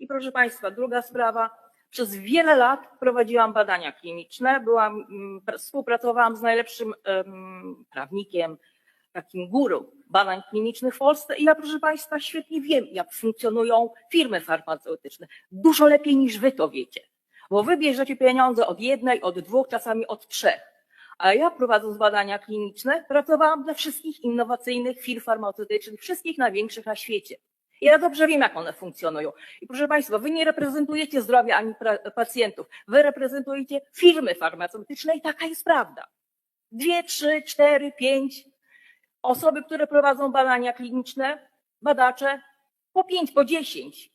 I proszę Państwa, druga sprawa. Przez wiele lat prowadziłam badania kliniczne, byłam, mm, pr- współpracowałam z najlepszym em, prawnikiem, takim guru badań klinicznych w Polsce i ja, proszę Państwa, świetnie wiem, jak funkcjonują firmy farmaceutyczne. Dużo lepiej niż Wy to wiecie, bo Wy bierzecie pieniądze od jednej, od dwóch, czasami od trzech. A ja prowadząc badania kliniczne, pracowałam dla wszystkich innowacyjnych firm farmaceutycznych, wszystkich największych na świecie. Ja dobrze wiem, jak one funkcjonują. I proszę Państwa, Wy nie reprezentujecie zdrowia ani pacjentów, Wy reprezentujecie firmy farmaceutyczne i taka jest prawda. Dwie, trzy, cztery, pięć osoby, które prowadzą badania kliniczne, badacze, po pięć, po dziesięć.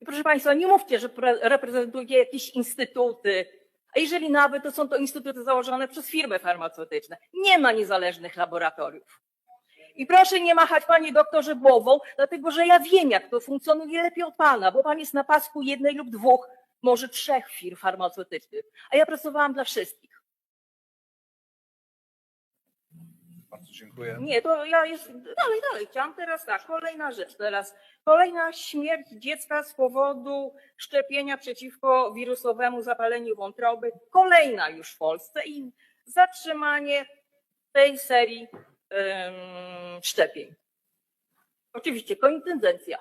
I proszę Państwa, nie mówcie, że pre- reprezentujecie jakieś instytuty, a jeżeli nawet, to są to instytuty założone przez firmy farmaceutyczne. Nie ma niezależnych laboratoriów. I proszę nie machać Panie doktorze głową, dlatego że ja wiem, jak to funkcjonuje lepiej od Pana, bo Pan jest na pasku jednej lub dwóch, może trzech firm farmaceutycznych, a ja pracowałam dla wszystkich. Bardzo dziękuję. Nie, to ja jest dalej, dalej. Chciałam teraz tak, kolejna rzecz teraz. Kolejna śmierć dziecka z powodu szczepienia przeciwko wirusowemu zapaleniu wątroby. Kolejna już w Polsce i zatrzymanie tej serii szczepień. Oczywiście kointendencja,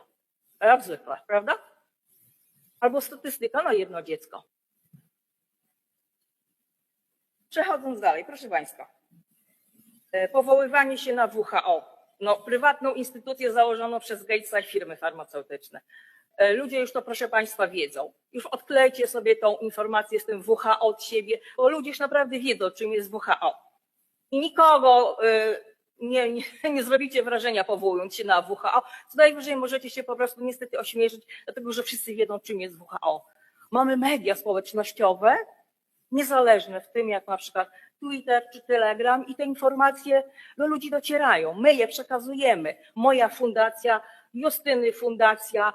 jak zwykle, prawda? Albo statystyka na jedno dziecko. Przechodząc dalej, proszę Państwa. E, powoływanie się na WHO. No, prywatną instytucję założoną przez Gatesa i firmy farmaceutyczne. E, Ludzie już to, proszę Państwa, wiedzą. Już odklejcie sobie tą informację z tym WHO od siebie, bo ludzie już naprawdę wiedzą, czym jest WHO. I nikogo e, nie, nie, nie zrobicie wrażenia powołując się na WHO. Co najwyżej możecie się po prostu niestety ośmieszyć, dlatego że wszyscy wiedzą, czym jest WHO. Mamy media społecznościowe, niezależne w tym, jak na przykład Twitter czy Telegram i te informacje do ludzi docierają. My je przekazujemy. Moja fundacja, Justyny Fundacja,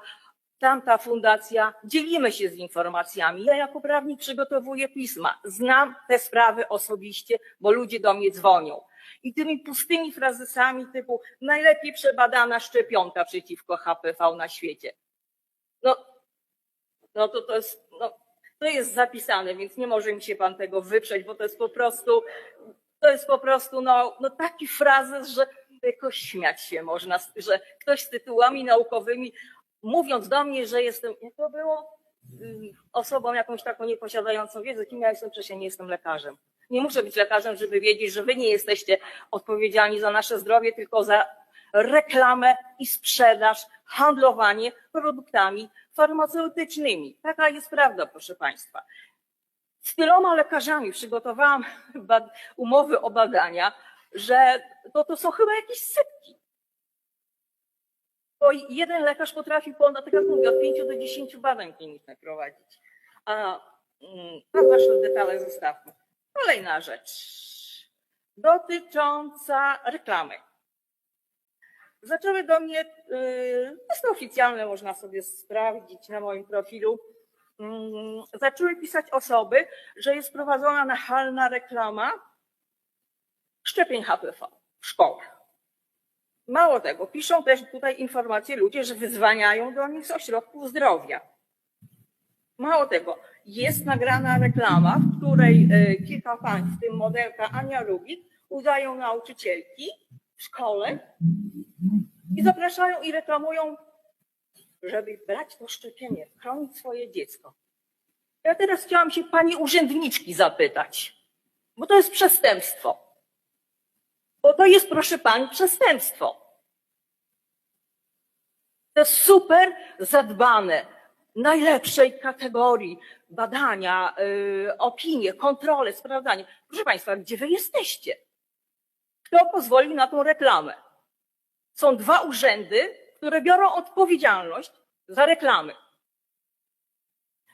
tamta fundacja, dzielimy się z informacjami. Ja jako prawnik przygotowuję pisma. Znam te sprawy osobiście, bo ludzie do mnie dzwonią. I tymi pustymi frazesami typu najlepiej przebadana szczepionka przeciwko HPV na świecie. No, no to to jest, no, to jest zapisane, więc nie może mi się pan tego wyprzeć, bo to jest po prostu, to jest po prostu no, no taki frazes, że jakoś śmiać się można, że ktoś z tytułami naukowymi, mówiąc do mnie, że jestem, jak to było, Ym, osobą jakąś taką nieposiadającą wiedzy, kim ja jestem, przecież ja nie jestem lekarzem. Nie muszę być lekarzem, żeby wiedzieć, że wy nie jesteście odpowiedzialni za nasze zdrowie, tylko za reklamę i sprzedaż, handlowanie produktami farmaceutycznymi. Taka jest prawda, proszę Państwa. Z tyloma lekarzami przygotowałam umowy o badania, że to, to są chyba jakieś setki. Bo jeden lekarz potrafi ponad, tak jak mówię, od 5 do 10 badań klinicznych prowadzić. A mm, a wasze detale zostawmy. Kolejna rzecz dotycząca reklamy. Zaczęły do mnie, yy, jest to oficjalne, można sobie sprawdzić na moim profilu, mm, zaczęły pisać osoby, że jest prowadzona nachalna reklama szczepień HPV w szkołach. Mało tego, piszą też tutaj informacje ludzie, że wyzwaniają do nich z ośrodków zdrowia. Mało tego, jest nagrana reklama, w której e, kilka pań, w tym modelka Ania Rubik, udają nauczycielki w szkole i zapraszają i reklamują, żeby brać to szczepienie, chronić swoje dziecko. Ja teraz chciałam się pani urzędniczki zapytać, bo to jest przestępstwo. Bo to jest, proszę pani, przestępstwo. To jest super zadbane, najlepszej kategorii badania, yy, opinie, kontrole, sprawdzanie. Proszę Państwa, gdzie Wy jesteście? Kto pozwoli na tą reklamę? Są dwa urzędy, które biorą odpowiedzialność za reklamy.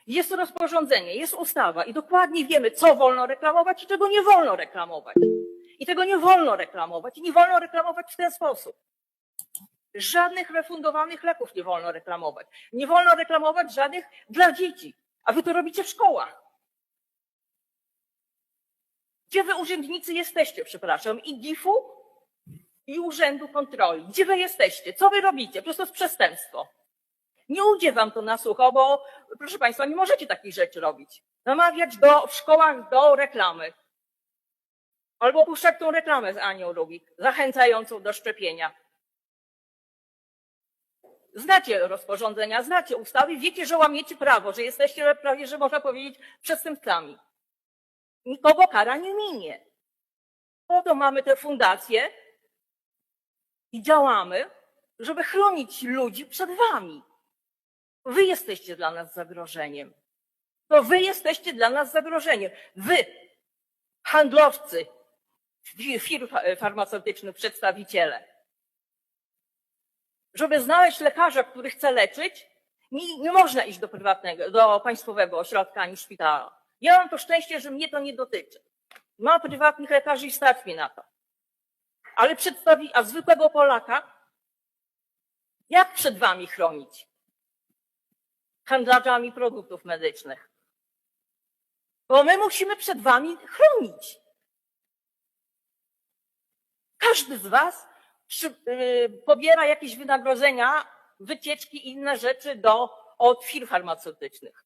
Jest rozporządzenie, jest ustawa i dokładnie wiemy, co wolno reklamować i czego nie wolno reklamować. I tego nie wolno reklamować i nie wolno reklamować w ten sposób. Żadnych refundowanych leków nie wolno reklamować. Nie wolno reklamować żadnych dla dzieci. A wy to robicie w szkołach. Gdzie wy urzędnicy jesteście, przepraszam, i GIF-u, i Urzędu Kontroli? Gdzie wy jesteście? Co wy robicie? Przecież to jest przestępstwo. Nie ujdzie wam to na sucho, bo proszę Państwa, nie możecie takich rzeczy robić. Namawiać do, w szkołach do reklamy. Albo puszczać tą reklamę z Anią Rubik, zachęcającą do szczepienia. Znacie rozporządzenia, znacie ustawy, wiecie, że łamiecie prawo, że jesteście prawie, że można powiedzieć, przestępcami. Nikogo kara nie minie. Po to mamy te fundacje i działamy, żeby chronić ludzi przed wami. Wy jesteście dla nas zagrożeniem. To wy jesteście dla nas zagrożeniem. Wy, handlowcy, fi- firm fa- farmaceutycznych, przedstawiciele. Żeby znaleźć lekarza, który chce leczyć, nie, nie można iść do prywatnego, do państwowego ośrodka ani szpitala. Ja mam to szczęście, że mnie to nie dotyczy. Mam prywatnych lekarzy i stać mi na to. Ale przedstawi, a zwykłego Polaka, jak przed wami chronić? Handlarzami produktów medycznych. Bo my musimy przed wami chronić. Każdy z was y, pobiera jakieś wynagrodzenia, wycieczki i inne rzeczy do, od firm farmaceutycznych.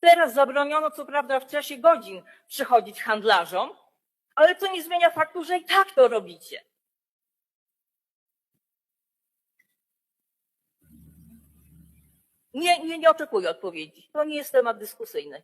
Teraz zabroniono, co prawda, w czasie godzin przychodzić handlarzom, ale to nie zmienia faktu, że i tak to robicie. Nie, nie, nie oczekuję odpowiedzi. To nie jest temat dyskusyjny.